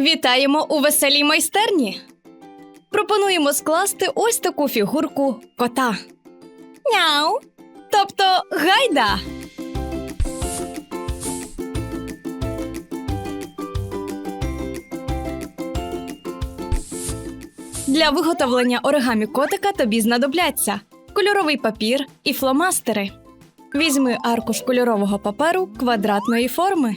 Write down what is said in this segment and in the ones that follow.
Вітаємо у веселій майстерні. Пропонуємо скласти ось таку фігурку кота. Няу. Тобто гайда. Для виготовлення оригамі котика тобі знадобляться кольоровий папір і фломастери. Візьми аркуш кольорового паперу квадратної форми.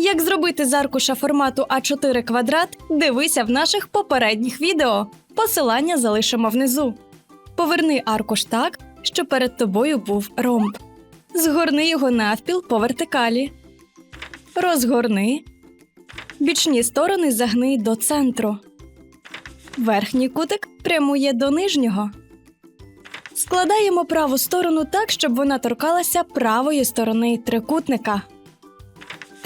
Як зробити з аркуша формату А4 квадрат, дивися в наших попередніх відео. Посилання залишимо внизу. Поверни аркуш так, щоб перед тобою був ромб. Згорни його навпіл по вертикалі. Розгорни. Бічні сторони загни до центру. Верхній кутик прямує до нижнього. Складаємо праву сторону так, щоб вона торкалася правої сторони трикутника.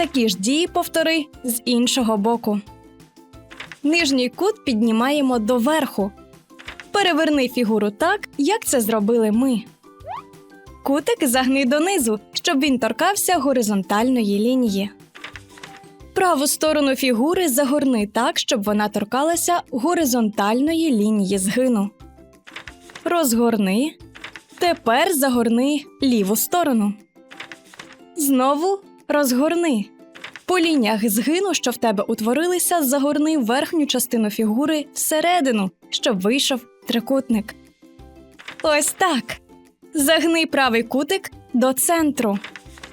Такі ж дії повтори з іншого боку. Нижній кут піднімаємо доверху. Переверни фігуру так, як це зробили ми. Кутик загни донизу, щоб він торкався горизонтальної лінії. Праву сторону фігури загорни так, щоб вона торкалася горизонтальної лінії згину. Розгорни. Тепер загорни ліву сторону. Знову розгорни. По лініях згину, що в тебе утворилися, загорни верхню частину фігури всередину, щоб вийшов трикутник. Ось так. Загни правий кутик до центру.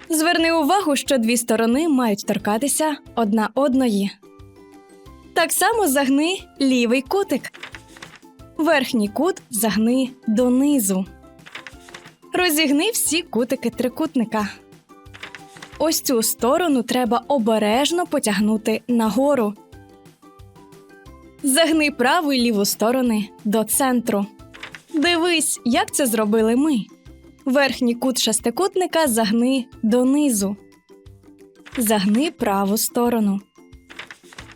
Зверни увагу, що дві сторони мають торкатися одна одної. Так само загни лівий кутик. Верхній кут загни донизу. Розігни всі кутики трикутника. Ось цю сторону треба обережно потягнути нагору. Загни праву і ліву сторони до центру. Дивись, як це зробили ми. Верхній кут шестикутника загни донизу. Загни праву сторону.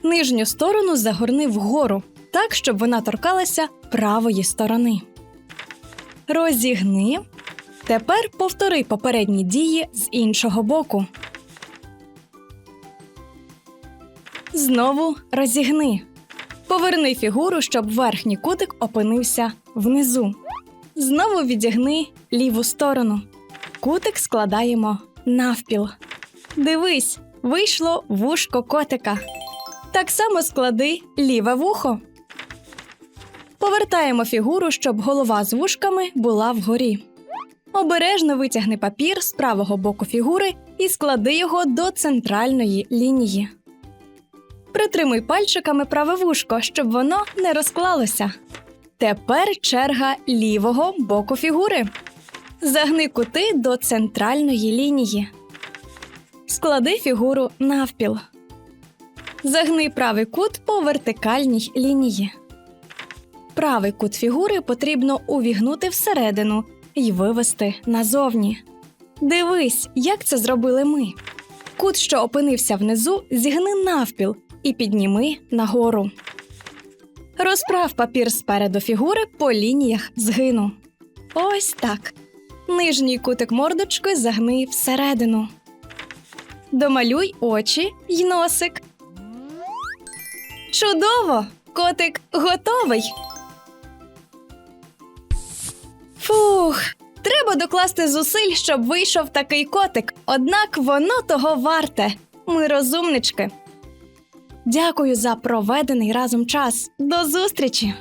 Нижню сторону загорни вгору, так, щоб вона торкалася правої сторони. Розігни. Тепер повтори попередні дії з іншого боку. Знову розігни. Поверни фігуру, щоб верхній кутик опинився внизу. Знову відігни ліву сторону. Кутик складаємо навпіл. Дивись, вийшло вушко котика. Так само склади ліве вухо. Повертаємо фігуру, щоб голова з вушками була вгорі. Обережно витягни папір з правого боку фігури і склади його до центральної лінії. Притримуй пальчиками праве вушко, щоб воно не розклалося. Тепер черга лівого боку фігури. Загни кути до центральної лінії. Склади фігуру навпіл. Загни правий кут по вертикальній лінії. Правий кут фігури потрібно увігнути всередину і вивести назовні. Дивись, як це зробили ми. Кут, що опинився внизу, зігни навпіл і підніми нагору. Розправ папір спереду фігури по лініях згину. Ось так. Нижній кутик мордочки загни всередину. Домалюй очі й носик. Чудово! Котик готовий. Фух, треба докласти зусиль, щоб вийшов такий котик. Однак воно того варте. Ми розумнички. Дякую за проведений разом час. До зустрічі!